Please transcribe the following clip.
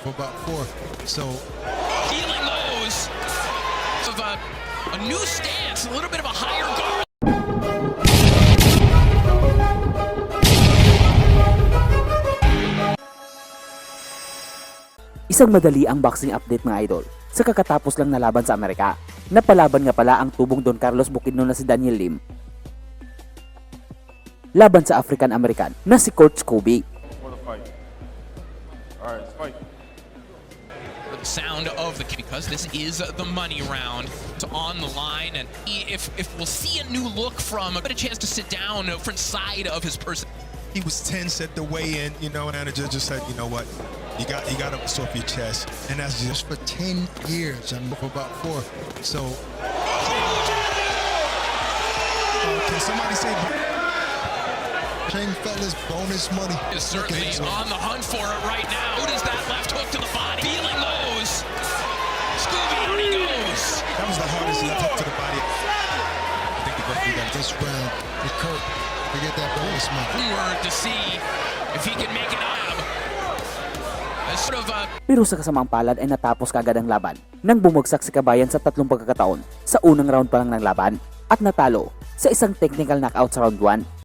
for about four. So feeling those of a, a new stance, a little bit of a higher guard. Isang madali ang boxing update mga idol sa kakatapos lang na laban sa Amerika. Napalaban nga pala ang tubong Don Carlos Bukidnon na si Daniel Lim laban sa African-American na si Scobie. for the fight. Sound of the because this is the money round It's on the line and if if we'll see a new look from a chance to sit down uh, front side of his person he was tense at the weigh-in, you know, and the judge just said, you know what, you got you got to off your chest, and that's just for ten years. I'm for about four. So Uh, can somebody say? Train fellas, bonus money. is certainly Look at this. on the hunt for it right now. This round. With Kurt, forget that bonus money. To see if he can make it up. As sort of a Pero sa kasamang palad ay natapos kagad ang laban nang bumagsak si Kabayan sa tatlong pagkakataon sa unang round pa lang ng laban at natalo sa isang technical knockout sa round 1